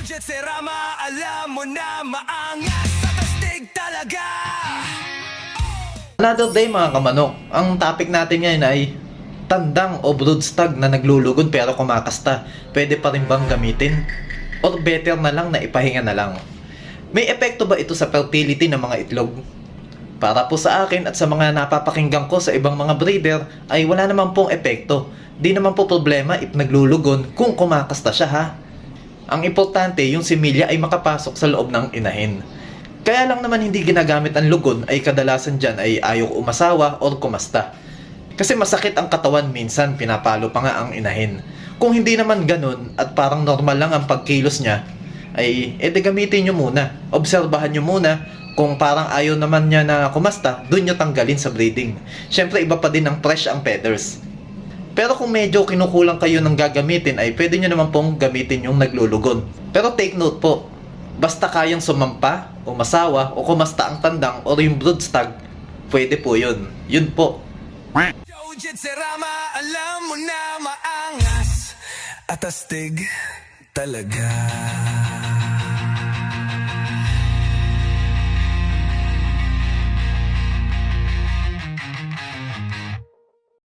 Jet Serama, alam mo na maangas sa tastig talaga Another day mga kamanok, ang topic natin ngayon ay tandang o broodstag na naglulugod pero kumakasta. Pwede pa rin bang gamitin? Or better na lang na ipahinga na lang? May epekto ba ito sa fertility ng mga itlog? Para po sa akin at sa mga napapakinggan ko sa ibang mga breeder ay wala naman pong epekto. Di naman po problema if naglulugon kung kumakasta siya ha. Ang importante yung similya ay makapasok sa loob ng inahin. Kaya lang naman hindi ginagamit ang lugon ay kadalasan dyan ay ayaw umasawa or kumasta. Kasi masakit ang katawan minsan, pinapalo pa nga ang inahin. Kung hindi naman ganun at parang normal lang ang pagkilos niya, ay edi gamitin nyo muna. Obserbahan nyo muna kung parang ayaw naman niya na kumasta, dun nyo tanggalin sa breeding. Siyempre iba pa din ang fresh ang feathers. Pero kung medyo kinukulang kayo ng gagamitin ay pwede nyo naman pong gamitin yung naglulugon. Pero take note po, basta kayang sumampa, umasawa, o kumasta ang tandang or yung broodstag, pwede po yun. Yun po. At tastig talaga